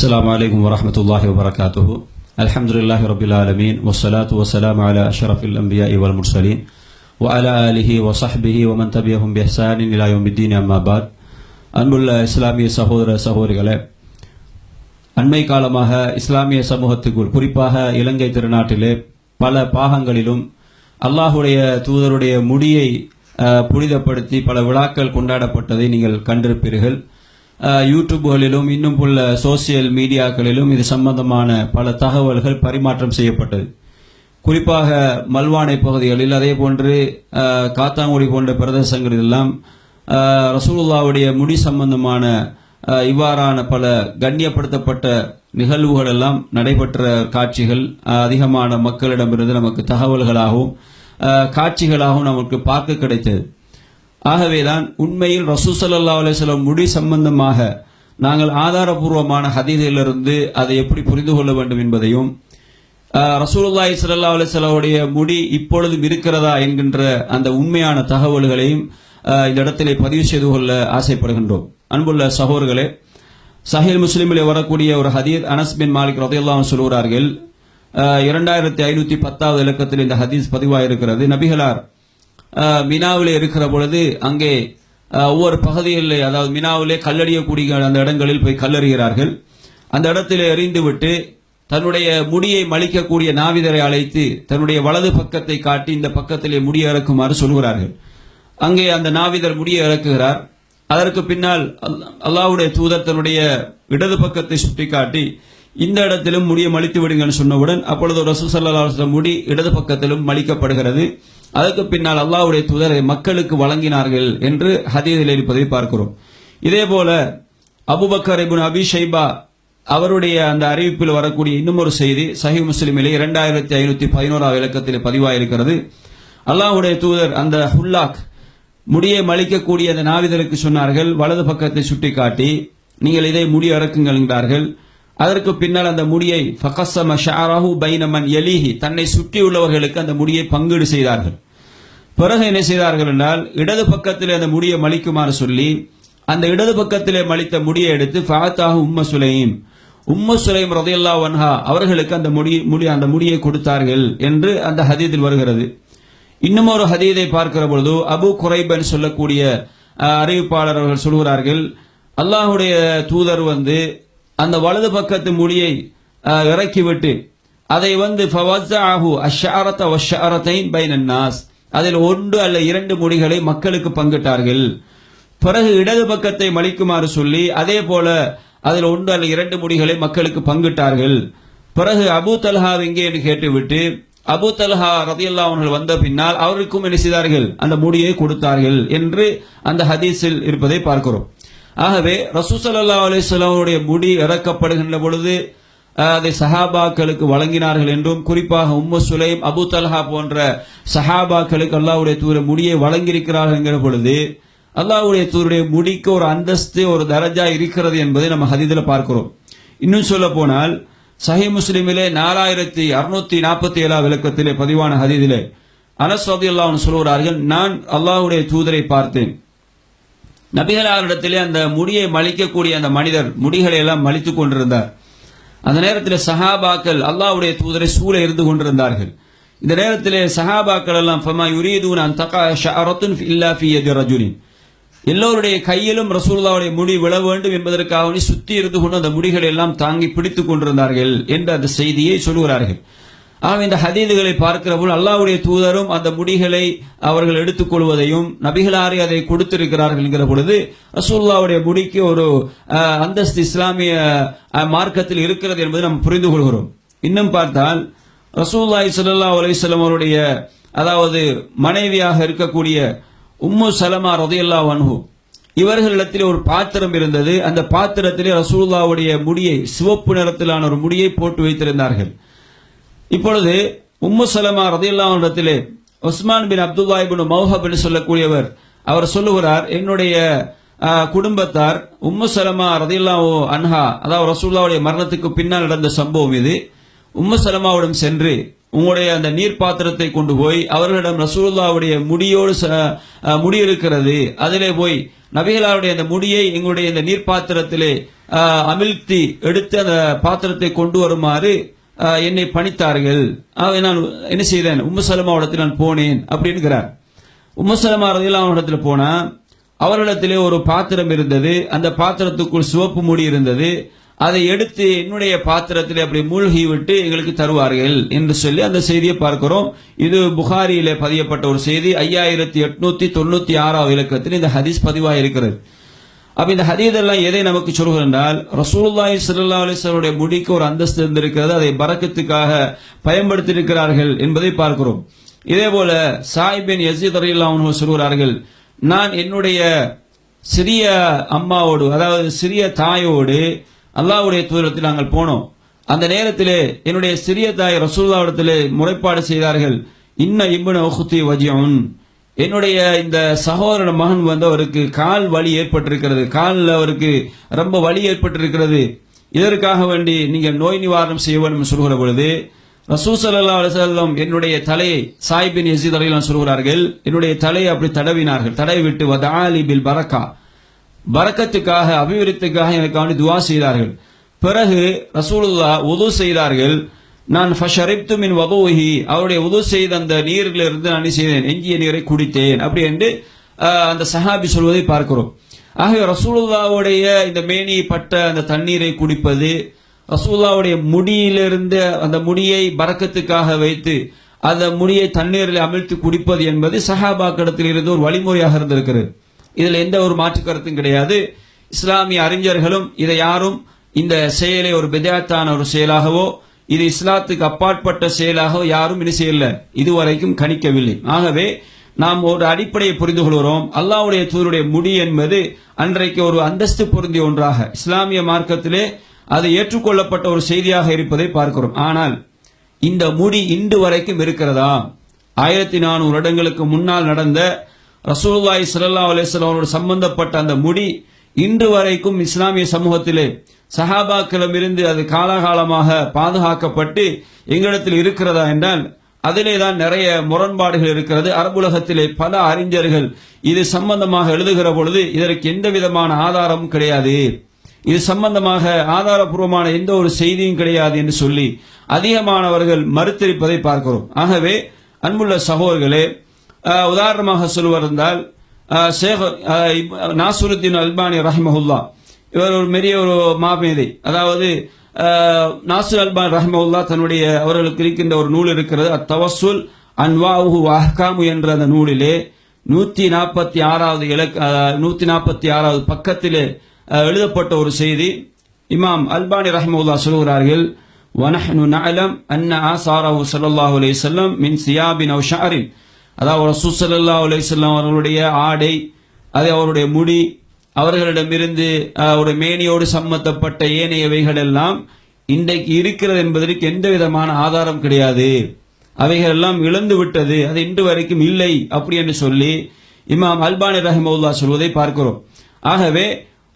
السلام عليكم ورحمة الله وبركاته الحمد لله رب العالمين والصلاة والسلام على أشرف الأنبياء والمرسلين وعلى آله وصحبه ومن تبعهم بإحسان إلى يوم الدين أما بعد அன்புள்ள இஸ்லாமிய சகோதர சகோதரிகளே அண்மை காலமாக இஸ்லாமிய சமூகத்துக்குள் குறிப்பாக இலங்கை திருநாட்டிலே பல பாகங்களிலும் அல்லாஹுடைய தூதருடைய முடியை அஹ், புனிதப்படுத்தி பல விழாக்கள் கொண்டாடப்பட்டதை நீங்கள் கண்டிருப்பீர்கள் அஹ், யூடியூப்களிலும் இன்னும் உள்ள சோசியல் மீடியாக்களிலும் இது சம்பந்தமான பல தகவல்கள் பரிமாற்றம் செய்யப்பட்டது. குறிப்பாக மல்வானை பகுதிகளில் அதே போன்று காத்தாங்குடி போன்ற பிரதேசங்களில் எல்லாம் ரசூலுல்லாவுடைய முடி சம்பந்தமான இவ்வாறான பல கண்ணியப்படுத்தப்பட்ட நிகழ்வுகள் எல்லாம் நடைபெற்ற காட்சிகள் அதிகமான மக்களிடமிருந்து நமக்கு தகவல்களாகவும் காட்சிகளாகவும் நமக்கு பார்க்க கிடைத்தது. ஆகவேதான் உண்மையில் ரசூ ஸல்லல்லாஹு முடி சம்பந்தமாக நாங்கள் ஆதாரபூர்வமான ஹதீதிலிருந்து அதை எப்படி புரிந்து கொள்ள வேண்டும் என்பதையும் ரசூலுல்லாஹி சல்லா அலிஸ்லாவுடைய முடி இப்பொழுதும் இருக்கிறதா என்கின்ற அந்த உண்மையான தகவல்களையும் இந்த இடத்திலே பதிவு செய்து கொள்ள ஆசைப்படுகின்றோம். அன்புள்ள சகோதரர்களே சஹீல் முஸ்லிமிலே வரக்கூடிய ஒரு ஹதீத் அனஸ் பின் மாலிக் ரதையெல்லாம் சொல்கிறார்கள் இரண்டாயிரத்தி ஐநூத்தி பத்தாவது இலக்கத்தில் இந்த ஹதீஸ் பதிவாயிருக்கிறது. நபிகளார் மினாவிலே இருக்கிற பொழுது அங்கே ஒவ்வொரு பகுதியில் அதாவது மினாவிலே கல்லறியக்கூடிய அந்த இடங்களில் போய் கல்லறிகிறார்கள். அந்த இடத்திலே எறிந்துவிட்டு தன்னுடைய முடியை மலிக்கக்கூடிய நாவிதரை அழைத்து தன்னுடைய வலது பக்கத்தை காட்டி இந்த பக்கத்திலே முடியை இறக்குமாறு சொல்கிறார்கள். அங்கே அந்த நாவிதர் முடியை இறக்குகிறார். அதற்கு பின்னால் அல்- தூதர் தன்னுடைய இடது பக்கத்தை சுட்டிக்காட்டி இந்த இடத்திலும் முடியை மலித்து விடுங்கன்னு சொன்னவுடன் அப்பொழுது ரசூசல்லா முடி இடது பக்கத்திலும் மலிக்கப்படுகிறது. அதற்கு பின்னால் அல்லாவுடைய தூதரை மக்களுக்கு வழங்கினார்கள் என்று ஹதீதில் இருப்பதை பார்க்கிறோம். இதே போல அபுபக்கர் இப்னு அபி ஷைபா அவருடைய அந்த அறிவிப்பில் வரக்கூடிய இன்னும் ஒரு செய்தி சஹி முஸ்லிமிலே இரண்டாயிரத்தி ஐநூத்தி பதினோராவது இலக்கத்தில் பதிவாயிருக்கிறது. அல்லாஹ்வுடைய தூதர் அந்த ஹுல்லாக் முடியை மலிக்கக்கூடிய அந்த நாவிதருக்கு சொன்னார்கள் வலது பக்கத்தை சுட்டிக்காட்டி நீங்கள் இதை முடி அறக்குங்கள் என்றார்கள். அதற்கு பின்னால் அந்த முடியை ஃபகஸம ஷாராஹு பைனமன் எலிஹி தன்னை சுற்றியுள்ளவர்களுக்கு அந்த முடியை பங்கீடு செய்தார்கள். பிறகு என்ன செய்தார்கள் என்றால் இடது பக்கத்திலே அந்த முடியை மலிக்குமாறு சொல்லி அந்த இடது பக்கத்திலே மலித்த முடியை எடுத்து ஃபாத்தாக உம்ம சுலைம் உம்ம சுலைம் ரதையல்லா வன்ஹா அவர்களுக்கு அந்த முடி முடி அந்த முடியை கொடுத்தார்கள் என்று அந்த ஹதீதில் வருகிறது. இன்னும் ஒரு ஹதீதை பார்க்கிற பொழுது அபு குரைபன் சொல்லக்கூடிய அறிவிப்பாளர் அவர்கள் சொல்கிறார்கள் அல்லாஹுடைய தூதர் வந்து அந்த வலது பக்கத்து முடியை இறக்கிவிட்டு அதை வந்து ஃபவஸ்ஸஅஹு அஷ்ஷஅரத வஷ்ஷஅரத்தைன் அதில் ஒன்று அல்ல இரண்டு முடிகளை மக்களுக்கு பங்கிட்டார்கள். பிறகு இடது பக்கத்தை மலிக்குமாறு சொல்லி அதே போல அதில் ஒன்று அல்ல இரண்டு முடிகளை மக்களுக்கு பங்கிட்டார்கள். பிறகு அபூ தல்ஹா எங்கே என்று கேட்டுவிட்டு அபூ தல்ஹா ரதியல்லா அவர்கள் வந்த பின்னால் அவருக்கும் என்ன செய்தார்கள்? அந்த முடியை கொடுத்தார்கள் என்று அந்த ஹதீஸில் இருப்பதை பார்க்கிறோம். ஆகவே ரசூசல்லா அலிஸ்லாமுடைய முடி இறக்கப்படுகின்ற பொழுது அதை சஹாபாக்களுக்கு வழங்கினார்கள் என்றும் குறிப்பாக உம்மு சுலைம் அபு தல்ஹா போன்ற சஹாபாக்களுக்கு அல்லாவுடைய தூர முடியை வழங்கியிருக்கிறார்கள் என்கிற பொழுது அல்லாஹ்வுடைய தூருடைய முடிக்கு ஒரு அந்தஸ்து ஒரு தரஜா இருக்கிறது என்பதை நம்ம ஹதீதில் பார்க்கிறோம். இன்னும் சொல்ல போனால் சஹி முஸ்லிமிலே நாலாயிரத்தி அறுநூத்தி நாற்பத்தி ஏழாம் விளக்கத்திலே பதிவான ஹதீதிலே அனஸ் ரதியல்லாஹு அன்ஹு சொல்கிறார்கள் நான் அல்லாஹுடைய தூதரை பார்த்தேன். நபிகளாரிடத்திலே அந்த முடியை மலிக்கக்கூடிய அந்த மனிதர் முடிகளை எல்லாம் மலித்துக் கொண்டிருந்தார். அந்த நேரத்தில் சஹாபாக்கள் அல்லாவுடைய தூதரை சூழ இருந்து கொண்டிருந்தார்கள். இந்த நேரத்திலே சஹாபாக்கள் எல்லாம் ஃபமா யுரீதுன அன் தகா ஷஅரத்துன் இல்லா ஃபி யதி ரஜுலின். எல்லோருடைய கையிலும் ரசூல்லாவுடைய முடி விழ வேண்டும் என்பதற்காக சுத்தி இருந்து கொண்டு அந்த முடிகளை எல்லாம் தாங்கி பிடித்துக் கொண்டிருந்தார்கள் என்ற அந்த செய்தியை சொல்கிறார்கள் ஆக இந்த ஹதீதுகளை பார்க்கிற போது தூதரும் அந்த முடிகளை அவர்கள் எடுத்துக்கொள்வதையும் நபிகளாரி அதை கொடுத்திருக்கிறார்கள் என்கிற பொழுது ரசூல்லாவுடைய முடிக்கு ஒரு அந்தஸ்து இஸ்லாமிய மார்க்கத்தில் இருக்கிறது என்பதை நாம் புரிந்து கொள்கிறோம். இன்னும் பார்த்தால் ரசூல்லாய் சல்லா அலிஸ்லாம் அவருடைய அதாவது மனைவியாக இருக்கக்கூடிய உம்மு சலமா ரதையல்லா அன்ஹு இவர்களிடத்தில் ஒரு பாத்திரம் இருந்தது. அந்த பாத்திரத்திலே ரசூல்லாவுடைய முடியை சிவப்பு நிறத்திலான ஒரு முடியை போட்டு வைத்திருந்தார்கள். இப்பொழுது உம்மு சலமா ரதியுல்லாவிடத்திலே உஸ்மான் பின் அப்துல்லாய் பின் மௌஹப் என்று சொல்லக்கூடியவர் அவர் சொல்லுகிறார் என்னுடைய குடும்பத்தார் உம்மு சலமா ரதியல்லாஹு அன்ஹா அதாவது ரசூல்லாவுடைய மரணத்துக்கு பின்னால் நடந்த சம்பவம் இது. உம்மு சலமாவிடம் சென்று உங்களுடைய அந்த நீர் பாத்திரத்தை கொண்டு போய் அவர்களிடம் ரசூல்லாவுடைய முடியோடு ச- முடி இருக்கிறது. அதிலே போய் நபிகளாருடைய அந்த முடியை எங்களுடைய இந்த நீர் பாத்திரத்திலே அமிழ்த்தி எடுத்து அந்த பாத்திரத்தை கொண்டு வருமாறு என்னை பணித்தார்கள். நான் என்ன செய்தேன்? உம்மு சலமாவிடத்தில் நான் போனேன் அப்படின்கிறார். உம்மு சலமா ரதியல்லாஹு இடத்துல போனா அவர்களிடத்திலே ஒரு பாத்திரம் இருந்தது. அந்த பாத்திரத்துக்குள் சிவப்பு மூடி இருந்தது. அதை எடுத்து என்னுடைய பாத்திரத்திலே அப்படி மூழ்கி விட்டு எங்களுக்கு தருவார்கள் என்று சொல்லி அந்த செய்தியை பார்க்கிறோம். இது புகாரியிலே பதியப்பட்ட ஒரு செய்தி. ஐயாயிரத்தி எட்நூத்தி தொண்ணூத்தி ஆறாவது இலக்கத்தில் இந்த ஹதீஸ் பதிவாக இருக்கிறது அப்ப இந்த ஹதீதெல்லாம் எதை நமக்கு சொல்கிறது என்றால் ரசூலுல்லாஹி ஸல்லல்லாஹு முடிக்கு ஒரு அந்தஸ்து இருந்திருக்கிறது அதை பறக்கத்துக்காக பயன்படுத்தியிருக்கிறார்கள் என்பதை பார்க்கிறோம். இதே போல சாஹிபின் யசீத் ரலியல்லாஹு அன்ஹு சொல்கிறார்கள் நான் என்னுடைய சிறிய அம்மாவோடு அதாவது சிறிய தாயோடு அல்லாவுடைய தூரத்தில் நாங்கள் போனோம். அந்த நேரத்திலே என்னுடைய சிறிய தாய் ரசூலுல்லாஹ்விடத்திலே முறைப்பாடு செய்தார்கள் இன்ன இம்புன உஹ்தி வஜிஉன். என்னுடைய இந்த சகோதரன் மகன் வந்து அவருக்கு கால் வலி ஏற்பட்டிருக்கிறது. காலில் அவருக்கு ரொம்ப வலி ஏற்பட்டிருக்கிறது. இதற்காக வேண்டி நீங்கள் நோய் நிவாரணம் செய்ய வேண்டும் சொல்கிற பொழுது ரசூசல்லா அலுவலம் என்னுடைய தலையை சாய்பின் யசீத் அலைலாம் சொல்கிறார்கள் என்னுடைய தலையை அப்படி தடவினார்கள். தடவி விட்டு வதாலி பில் பரக்கா. பரக்கத்துக்காக அபிவிருத்திக்காக எனக்கு வந்து துவா செய்தார்கள். பிறகு ரசூலுல்லா உது செய்தார்கள். நான் ஃபஷரிப்து மின் வபூஹி அவருடைய உது செய்த அந்த நீரில் இருந்து நான் செய்தேன்? எஞ்சிய நீரை குடித்தேன். அப்படி என்று அந்த சஹாபி சொல்வதை பார்க்கிறோம். ஆகவே ரசூலுல்லாவுடைய இந்த மேனி பட்ட அந்த தண்ணீரை குடிப்பது ரசூல்லாவுடைய முடியிலிருந்து அந்த முடியை பறக்கத்துக்காக வைத்து அந்த முடியை தண்ணீரில் அமிழ்த்து குடிப்பது என்பது சஹாபாக்கடத்தில் இருந்து ஒரு வழிமுறையாக இருந்திருக்கிறது. இதில் எந்த ஒரு மாற்று கருத்தும் கிடையாது. இஸ்லாமிய அறிஞர்களும் இதை யாரும் இந்த செயலை ஒரு பிதாத்தான ஒரு செயலாகவோ இது இஸ்லாத்துக்கு அப்பாற்பட்ட செயலாக யாரும் இது செய்யல இதுவரைக்கும் கணிக்கவில்லை. ஆகவே நாம் ஒரு அடிப்படையை புரிந்து கொள்கிறோம். அல்லாஹ்வுடைய தூருடைய முடி என்பது அன்றைக்கு ஒரு அந்தஸ்து பொருந்திய ஒன்றாக இஸ்லாமிய மார்க்கத்திலே அது ஏற்றுக்கொள்ளப்பட்ட ஒரு செய்தியாக இருப்பதை பார்க்கிறோம். ஆனால் இந்த முடி இன்று வரைக்கும் இருக்கிறதா? ஆயிரத்தி நானூறு வருடங்களுக்கு முன்னால் நடந்த ரசூல்லாய் சல்லா அலிஸ்லாமோடு சம்பந்தப்பட்ட அந்த முடி இன்று வரைக்கும் இஸ்லாமிய சமூகத்திலே சஹாபாக்களிடமிருந்து அது காலகாலமாக பாதுகாக்கப்பட்டு எங்களிடத்தில் இருக்கிறதா என்றால் அதிலே தான் நிறைய முரண்பாடுகள் இருக்கிறது. அரபுலகத்திலே பல அறிஞர்கள் இது சம்பந்தமாக எழுதுகிற பொழுது இதற்கு எந்த விதமான ஆதாரமும் கிடையாது. இது சம்பந்தமாக ஆதாரபூர்வமான எந்த ஒரு செய்தியும் கிடையாது என்று சொல்லி அதிகமானவர்கள் மறுத்திருப்பதை பார்க்கிறோம். ஆகவே அன்புள்ள சகோதர்களே உதாரணமாக சொல்வதால் ஷேக் நாசுருத்தீன் அல்பானி ரஹிமஹுல்லா இவர் ஒரு பெரிய ஒரு மாமேதை அதாவது அஹ், நாசுர் அல்பான் ரஹிமஹுல்லா தன்னுடைய அவர்களுக்கு இருக்கின்ற ஒரு நூல் இருக்கிறது அத்தவசுல் அன்வாஹு அஹ்காமு என்ற அந்த நூலிலே நூத்தி நாற்பத்தி ஆறாவது இலக்க நூத்தி நாற்பத்தி ஆறாவது பக்கத்திலே அஹ், எழுதப்பட்ட ஒரு செய்தி இமாம் அல்பானி ரஹிமஹுல்லா சொல்கிறார்கள் وَنَحْنُ نَعْلَمْ أَنَّ آثَارَهُ صلى الله عليه وسلم من ثياب أو شعر அதாவது ரசூல் ஸல்லல்லாஹு அலைஹி வஸல்லம் அவர்களுடைய ஆடை அது அவருடைய முடி அவர்களிடமிருந்து ஒரு மேனியோடு சம்மந்தப்பட்ட ஏனையவைகள் எல்லாம் இன்றைக்கு இருக்கிறது என்பதற்கு எந்த விதமான ஆதாரம் கிடையாது. அவைகள் எல்லாம் இழந்து விட்டது அது இன்று வரைக்கும் இல்லை அப்படி என்று சொல்லி இமாம் அல்பானி ரஹமவுல்லா சொல்வதை பார்க்கிறோம். ஆகவே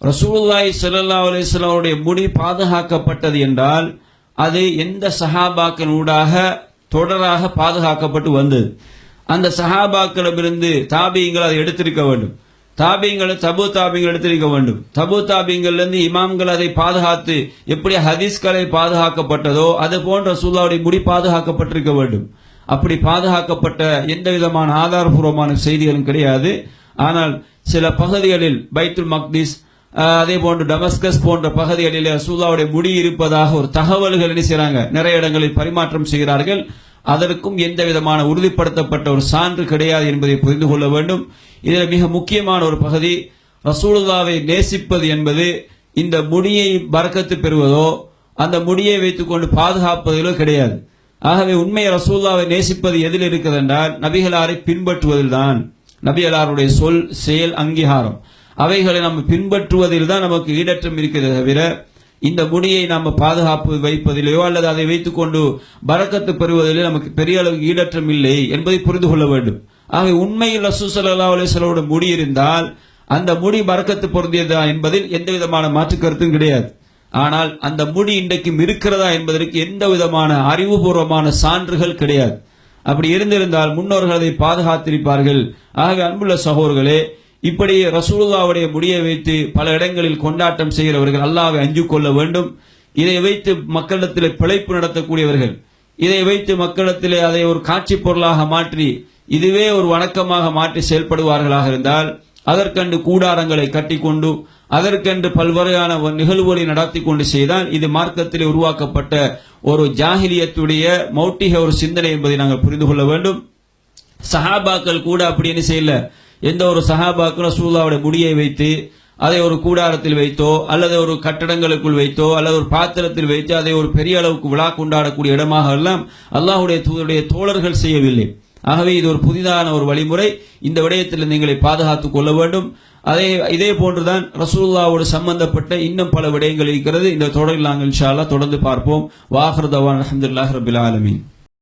ரசூல்லாய் சல்லா அலிஸ்லாவுடைய அவருடைய முடி பாதுகாக்கப்பட்டது என்றால் அது எந்த சஹாபாக்கனூடாக ஊடாக தொடராக பாதுகாக்கப்பட்டு வந்தது? அந்த சஹாபாக்களிடமிருந்து தாபியங்கள் அதை எடுத்திருக்க வேண்டும். தாபியங்களை தபு தாபியங்கள் எடுத்திருக்க வேண்டும். தபு தாபியங்கள்ல இருந்து இமாம்கள் அதை பாதுகாத்து எப்படி ஹதீஸ்களை பாதுகாக்கப்பட்டதோ அது போன்ற சூழாவுடைய முடி பாதுகாக்கப்பட்டிருக்க வேண்டும். அப்படி பாதுகாக்கப்பட்ட எந்த விதமான ஆதாரபூர்வமான செய்திகளும் கிடையாது. ஆனால் சில பகுதிகளில் பைத்துல் மக்தீஸ் அதே போன்று டமஸ்கஸ் போன்ற பகுதிகளில் ரசூல்லாவுடைய முடி இருப்பதாக ஒரு தகவல்கள் என்ன செய்யறாங்க நிறைய இடங்களில் பரிமாற்றம் செய்கிறார்கள். அதற்கும் எந்த விதமான உறுதிப்படுத்தப்பட்ட ஒரு சான்று கிடையாது என்பதை புரிந்து கொள்ள வேண்டும். இதில் மிக முக்கியமான ஒரு பகுதி ரசூலுல்லாவை நேசிப்பது என்பது இந்த முடியை பறக்கத்து பெறுவதோ அந்த முடியை வைத்துக்கொண்டு பாதுகாப்பதிலோ கிடையாது. ஆகவே உண்மையை ரசூல்லாவை நேசிப்பது எதில் இருக்கிறது என்றால் நபிகளாரை பின்பற்றுவதில்தான். நபிகளாருடைய சொல் செயல் அங்கீகாரம். அவைகளை நம்ம பின்பற்றுவதில் தான் நமக்கு ஈடற்றம் இருக்கிறது தவிர இந்த முடியை நாம் பாதுகாப்பு வைப்பதிலேயோ அல்லது அதை வைத்துக்கொண்டு பறக்கத்து பெறுவதிலே நமக்கு பெரிய அளவுக்கு ஈடற்றம் இல்லை என்பதை புரிந்து கொள்ள வேண்டும். ஆக உண்மையில் ரசூ சல்லா அலிஸ்வலோட முடி இருந்தால் அந்த முடி பறக்கத்து பொருந்தியதா என்பதில் எந்த விதமான மாற்று கருத்தும் கிடையாது. ஆனால் அந்த முடி இன்றைக்கும் இருக்கிறதா என்பதற்கு எந்த விதமான அறிவுபூர்வமான சான்றுகள் கிடையாது. அப்படி இருந்திருந்தால் முன்னோர்கள் அதை பாதுகாத்திருப்பார்கள். ஆகவே அன்புள்ள சகோதர்களே இப்படி ரசூலுல்லாவுடைய முடியை வைத்து பல இடங்களில் கொண்டாட்டம் செய்கிறவர்கள் அல்லாவை அஞ்சு கொள்ள வேண்டும். இதை வைத்து மக்களிடத்தில் பிழைப்பு நடத்தக்கூடியவர்கள் இதை வைத்து மக்களிடத்தில் அதை ஒரு காட்சி பொருளாக மாற்றி இதுவே ஒரு வணக்கமாக மாற்றி செயல்படுவார்களாக இருந்தால் அதற்கென்று கூடாரங்களை கட்டிக்கொண்டு அதற்கென்று பல்வகையான ஒரு நிகழ்வுகளை நடத்தி கொண்டு செய்தால் இது மார்க்கத்தில் உருவாக்கப்பட்ட ஒரு ஜாகிலியத்துடைய மௌட்டிக ஒரு சிந்தனை என்பதை நாங்கள் புரிந்து கொள்ள வேண்டும். சஹாபாக்கள் கூட அப்படி என்ன செய்யல? எந்த ஒரு சஹாபாக்கு ரசூல்லாவுடைய முடியை வைத்து அதை ஒரு கூடாரத்தில் வைத்தோ அல்லது ஒரு கட்டடங்களுக்குள் வைத்தோ அல்லது ஒரு பாத்திரத்தில் வைத்து அதை ஒரு பெரிய அளவுக்கு விழா கொண்டாடக்கூடிய இடமாக எல்லாம் அல்லாஹுடைய தூதருடைய தோழர்கள் செய்யவில்லை. ஆகவே இது ஒரு புதிதான ஒரு வழிமுறை. இந்த விடயத்தில் நீங்களை பாதுகாத்துக் கொள்ள வேண்டும். அதே இதே போன்றுதான் ரசூல்லாவோடு சம்பந்தப்பட்ட இன்னும் பல விடயங்கள் இருக்கிறது. இந்த தொடரில் நாங்கள் இன்ஷா தொடர்ந்து பார்ப்போம். வாஹர் தவான் அஹமதுல்லாஹ் ரபில் ஆலமீன்.